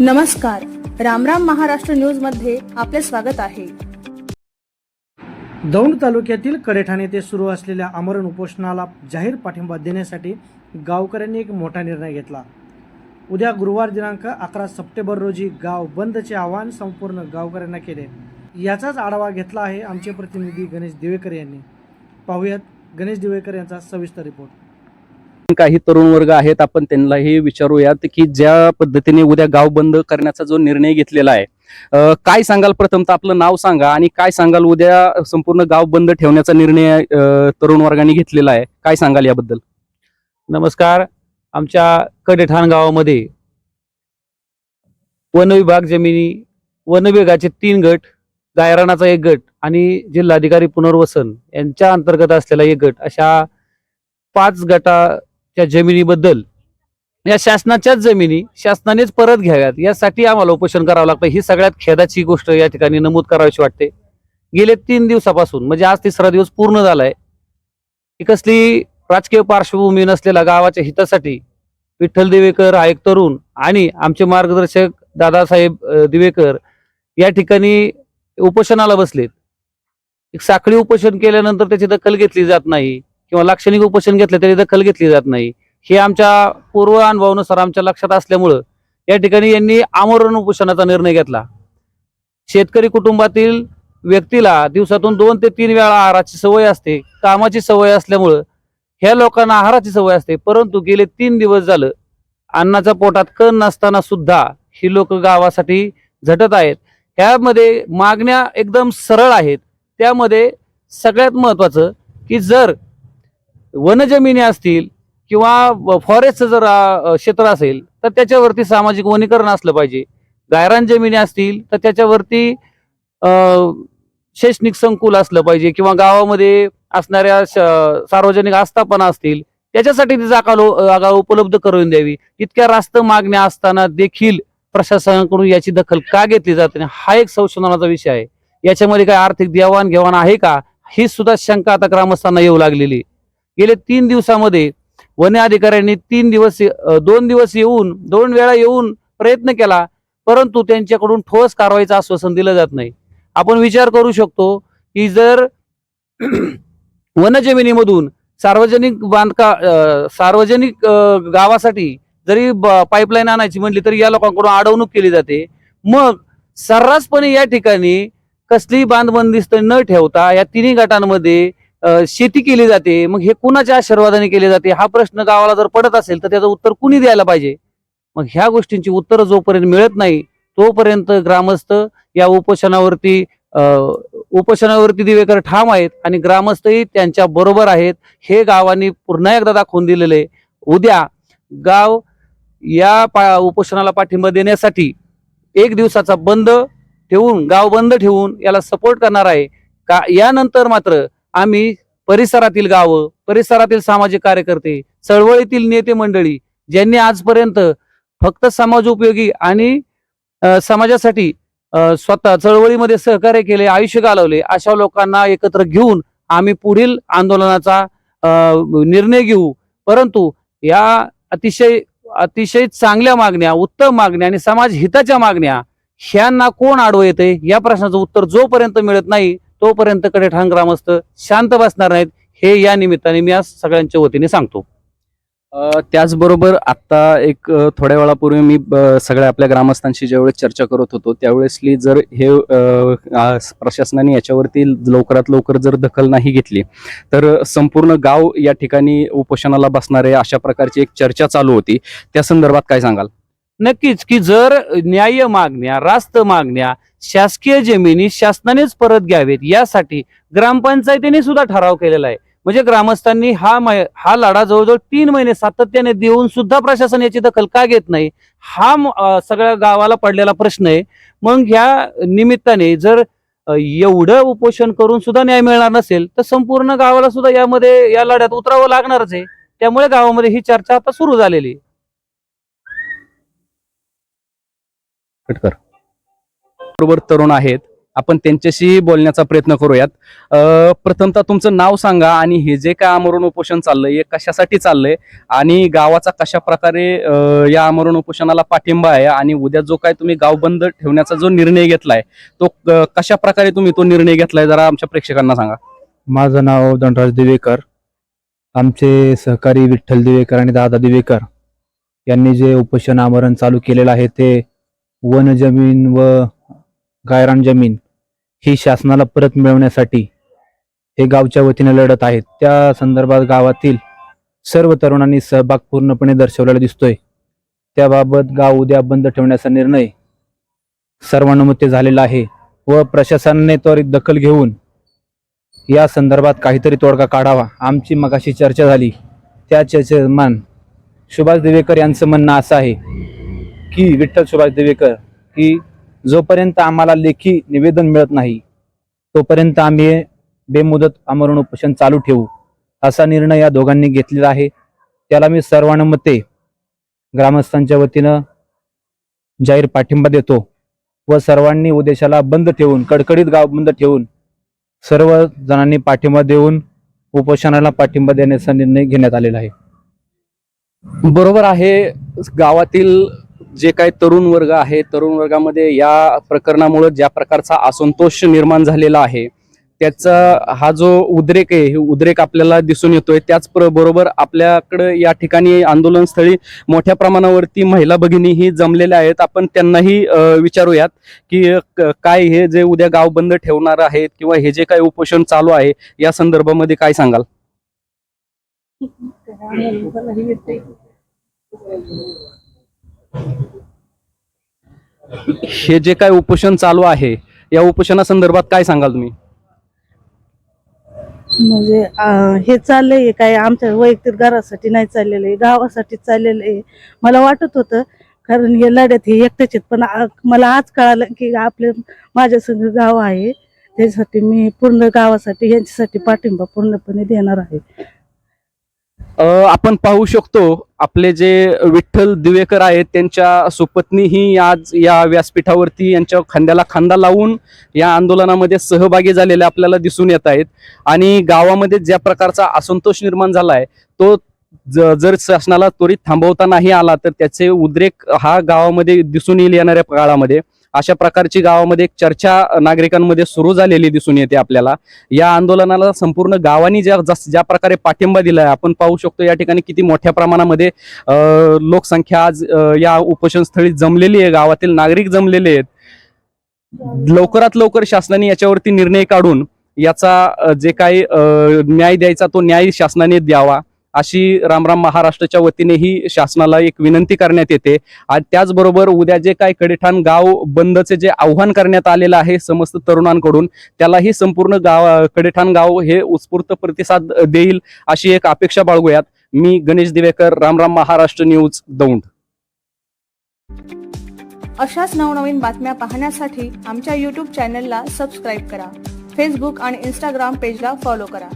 नमस्कार. रामराम महाराष्ट्र न्यूजमध्ये आपले स्वागत आहे. दौंड तालुक्यातील कडेठाण येथे सुरू असलेल्या आमरण उपोषणाला जाहीर पाठिंबा देण्यासाठी गावकऱ्यांनी एक मोठा निर्णय घेतला. उद्या गुरुवार दिनांक अकरा सप्टेंबर रोजी गाव बंदचे आवाहन संपूर्ण गावकऱ्यांना केले. याचाच आढावा घेतला आहे आमचे प्रतिनिधी गणेश दिवेकर यांनी. पाहूयात गणेश दिवेकर यांचा सविस्तर रिपोर्ट. काही तरुण वर्ग आहेत आपण त्यांनाही विचारूयात की ज्या पद्धतीने उद्या गाव बंद करण्याचा जो निर्णय घेतलेला आहे काय सांगाल? प्रथमतः आपलं नाव सांगा आणि काय सांगाल उद्या संपूर्ण गाव बंद ठेवण्याचा निर्णय तरुण वर्गाने घेतलेला आहे? काय सांगाल याबद्दल? नमस्कार. आमच्या कडेठाण गावामध्ये वन विभाग जमिनी वन विभागाचे तीन गट गायरानाचा एक गट आणि जिल्हाधिकारी पुनर्वसन यांच्या अंतर्गत असलेला एक गट. अशा पाच गटा त्या जमिनीबद्दल. या शासनाच्याच जमिनी शासनानेच परत घ्याव्यात. यासाठी आम्हाला उपोषण करावं लागतं. ही सगळ्यात खेदाची गोष्ट या ठिकाणी नमूद करावीशी वाटते. गेले तीन दिवसापासून म्हणजे आज तिसरा दिवस पूर्ण झालाय. कसली राजकीय पार्श्वभूमी नसलेल्या गावाच्या हितासाठी विठ्ठल दिवेकर हा एक तरुण आणि आमचे मार्गदर्शक दादासाहेब दिवेकर या ठिकाणी उपोषणाला बसलेत. एक साखळी उपोषण केल्यानंतर त्याची दखल घेतली जात नाही. किंवा लाक्षणिक उपोषण घेतलं तरी दखल घेतली जात नाही. हे आमच्या पूर्व अनुभवानुसार आमच्या लक्षात असल्यामुळं या ठिकाणी यांनी आमरण उपोषणाचा निर्णय घेतला. शेतकरी कुटुंबातील व्यक्तीला दिवसातून दोन ते तीन वेळा आहाराची सवय असते कामाची सवय असल्यामुळं ह्या लोकांना आहाराची सवय असते परंतु गेले तीन दिवस झालं अन्नाच्या पोटात कण नसताना सुद्धा ही लोक गावासाठी झटत आहेत. ह्यामध्ये मागण्या एकदम सरळ आहेत. त्यामध्ये सगळ्यात महत्वाचं की जर वनजमिनी असतील किंवा फॉरेस्टचं जर क्षेत्र असेल तर त्याच्यावरती सामाजिक वनीकरण असलं पाहिजे. गायरान जमिनी असतील तर त्याच्यावरती शैक्षणिक संकुल असलं पाहिजे किंवा गावामध्ये असणाऱ्या श- सार्वजनिक आस्थापना असतील त्याच्यासाठी ती जागा जागा उपलब्ध करून द्यावी. इतक्या रास्त मागण्या असताना देखील प्रशासनाकडून याची दखल का घेतली जाते हा एक संशोधनाचा विषय आहे. याच्यामध्ये काय आर्थिक देवाणघेवाण आहे का ही सुद्धा शंका आता ग्रामस्थांना येऊ लागलेली गेले तीन दिवसामध्ये वन अधिकाऱ्यांनी तीन दिवस दोन दिवस येऊन दोन वेळा येऊन प्रयत्न केला परंतु त्यांच्याकडून ठोस कारवाईचं आश्वासन दिलं जात नाही. आपण विचार करू शकतो की जर वनजमिनीमधून सार्वजनिक बांधका सार्वजनिक गावासाठी जरी पाईपलाईन आणायची म्हणली तरी या लोकांकडून अडवणूक केली जाते. मग सर्रासपणे या ठिकाणी कसलीही बांधबंदिस्त न ठेवता या तिन्ही गटांमध्ये शेती केली जाते मग हे कुणाच्या आशीर्वादाने केले जाते हा प्रश्न गावाला जर पडत असेल तर त्याचं उत्तर कुणी द्यायला पाहिजे? मग ह्या गोष्टींची उत्तरं जोपर्यंत मिळत नाही तोपर्यंत ग्रामस्थ या उपोषणावरती उपोषणावरती दिवेकर ठाम आहेत आणि ग्रामस्थही त्यांच्या बरोबर आहेत. हे गावांनी पुन्हा एकदा दाखवून दिलेले उद्या गाव या पा उपोषणाला पाठिंबा देण्यासाठी एक दिवसाचा बंद ठेवून गाव बंद ठेवून याला सपोर्ट करणार आहे. का यानंतर मात्र आम्ही परिसरातील गावं परिसरातील सामाजिक कार्यकर्ते चळवळीतील नेते मंडळी ज्यांनी आजपर्यंत फक्त समाज उपयोगी आणि समाजासाठी स्वतः चळवळीमध्ये सहकार्य केले आयुष्य घालवले अशा लोकांना एकत्र घेऊन आम्ही पुढील आंदोलनाचा निर्णय घेऊ. परंतु या अतिशय अतिशय चांगल्या मागण्या उत्तम मागण्या आणि समाज हिताच्या मागण्या ह्यांना कोण आडवं येते या प्रश्नाचं उत्तर जोपर्यंत मिळत नाही तोपर्यंत कडे ठाण ग्रामस्थ शांत बसणार नाहीत हे या निमित्ताने मी आज सगळ्यांच्या वतीने सांगतो. त्याचबरोबर आता एक थोड्या वेळापूर्वी मी सगळ्या आपल्या ग्रामस्थांशी ज्यावेळेस चर्चा करत होतो त्यावेळेसली जर हे प्रशासनाने याच्यावरती लवकरात लवकर जर दखल नाही घेतली तर संपूर्ण गाव या ठिकाणी उपोषणाला बसणारे अशा प्रकारची एक चर्चा चालू होती. त्या संदर्भात काय सांगाल? नक्कीच की जर न्याय्य मागण्या रास्त मागण्या शासकीय जमिनी शासनानेच परत घ्यावेत. यासाठी ग्रामपंचायतीने सुद्धा ठराव केलेला आहे. म्हणजे ग्रामस्थांनी हा मै- हा लढा जवळजवळ तीन महिने सातत्याने देऊन सुद्धा प्रशासन याची दखल का घेत नाही हा सगळ्या गावाला पडलेला प्रश्न आहे. मग ह्या निमित्ताने जर एवढं उपोषण करून सुद्धा न्याय मिळणार नसेल तर संपूर्ण गावाला सुद्धा यामध्ये या लढ्यात उतरावं लागणारच आहे. त्यामुळे गावामध्ये ही चर्चा आता सुरू झालेली आहे. बरोबर तरुण आहेत. आपण त्यांच्याशी बोलण्याचा प्रयत्न करूयात. प्रथमतः तुमचं नाव सांगा आणि हे जे काय आमरण उपोषण चाललंय हे कशासाठी चाललंय आणि गावाचा कशा प्रकारे या आमरण उपोषणाला पाठिंबा आहे आणि उद्या जो काय तुम्ही गाव बंद ठेवण्याचा जो निर्णय घेतलाय तो कशा प्रकारे तुम्ही तो निर्णय घेतलाय जरा आमच्या प्रेक्षकांना सांगा. माझं नाव धनराज दिवेकर. आमचे सहकारी विठ्ठल दिवेकर आणि दादा दिवेकर यांनी जे उपोषण आमरण चालू केलेलं आहे ते वन जमीन व गायरान जमीन ही शासनाला परत मिळवण्यासाठी हे गावच्या वतीने लढत आहेत. त्या संदर्भात गावातील सर्व तरुणांनी सहभाग पूर्णपणे दर्शवलेला दिसतोय. त्याबाबत गाव उद्या बंद ठेवण्याचा निर्णय सर्वानुमते झालेला आहे व प्रशासनाने त्वरित दखल घेऊन या संदर्भात काहीतरी तोडगा काढावा. आमची मगाशी चर्चा झाली. त्या चर्चेत मान सुभाष देवेकर यांचं म्हणणं असं आहे की विठ्ठल सुभाष देवेकर की जोपर्यंत आम्हाला लेखी निवेदन मिळत नाही तोपर्यंत आम्ही बेमुदत आमरण उपोषण चालू ठेवू असा निर्णय या दोघांनी घेतलेला आहे. त्याला मी सर्वानुमते ग्रामस्थांच्या वतीनं जाहीर पाठिंबा देतो व सर्वांनी उद्देशाला बंद ठेवून कडकडीत गाव बंद ठेवून सर्व जणांनी पाठिंबा देऊन उपोषणाला पाठिंबा देण्याचा निर्णय घेण्यात आलेला आहे. बरोबर आहे गावातील जे काही तरुण वर्ग आहे तरुण वर्गामध्ये या प्रकरणामुळे ज्या प्रकारचा असंतोष निर्माण झालेला आहे त्याचा हा जो उद्रेक आहे हे उद्रेक आपल्याला दिसून येतोय. त्याच बरोबर आपल्याकडे या ठिकाणी आंदोलनस्थळी मोठ्या प्रमाणावरती महिला भगिनी ही जमलेल्या आहेत. आपण त्यांनाही विचारूयात की काय हे जे उद्या गाव बंद ठेवणार आहेत किंवा हे जे काही उपोषण चालू आहे या संदर्भामध्ये काय सांगाल? हे जे काय उपोषण चालू आहे या उपोषणासंदर्भात काय सांगाल तुम्ही? म्हणजे हे चाललंय काय आमच्या वैयक्तिक घरासाठी नाही चाललेलं आहे गावासाठी चाललेलं आहे. मला वाटत होतं कारण हे लढ्यात हे एकटेच आहेत पण मला आज कळालं की आपले माझ्या संघ गाव आहे. त्यासाठी मी पूर्ण गावासाठी यांच्यासाठी पाठिंबा पूर्णपणे देणार आहे. आपण पाहू शकतो आपले जे विठ्ठल दिवेकर आहेत त्यांच्या सुपत्नी ही आज या व्यासपीठावरती यांच्या खांद्याला खांदा लावून या आंदोलनामध्ये सहभागी झालेले आपल्याला दिसून येत आहेत. आणि गावामध्ये ज्या प्रकारचा असंतोष निर्माण झाला आहे तो ज- जर शासनाला त्वरित थांबवता नाही आला तर त्याचे उद्रेक हा गावामध्ये दिसून येईल येणाऱ्या काळामध्ये. अशा प्रकारची गावामध्ये एक चर्चा नागरिकांमध्ये सुरू झालेली दिसून येते आपल्याला. या आंदोलनाला संपूर्ण गावांनी ज्या जस- ज्या प्रकारे पाठिंबा दिलाय आपण पाहू शकतो या ठिकाणी किती मोठ्या प्रमाणामध्ये लोकसंख्या आज या उपोषणस्थळी जमलेली आहे. गावातील नागरिक जमलेले आहेत. लवकरात लवकर शासनाने याच्यावरती निर्णय काढून याचा जे काही न्याय द्यायचा तो न्याय शासनाने द्यावा. अशी रामराम महाराष्ट्राच्या वतीनेही शासनाला एक विनंती करण्यात येते. आणि त्याचबरोबर उद्या जे काही कडेठाण गाव बंदचे जे आव्हान करण्यात आलेलं आहे समस्त तरुणांकडून त्यालाही संपूर्ण गाव कडेठाण गाव हे उत्स्फूर्त प्रतिसाद देईल अशी एक अपेक्षा बाळगूयात. मी गणेश दिवेकर रामराम महाराष्ट्र न्यूज दौंड. अशाच नवनवीन बातम्या पाहण्यासाठी आमच्या यूट्यूब चॅनलला सबस्क्राईब करा. फेसबुक आणि इंस्टाग्राम पेजला फॉलो करा.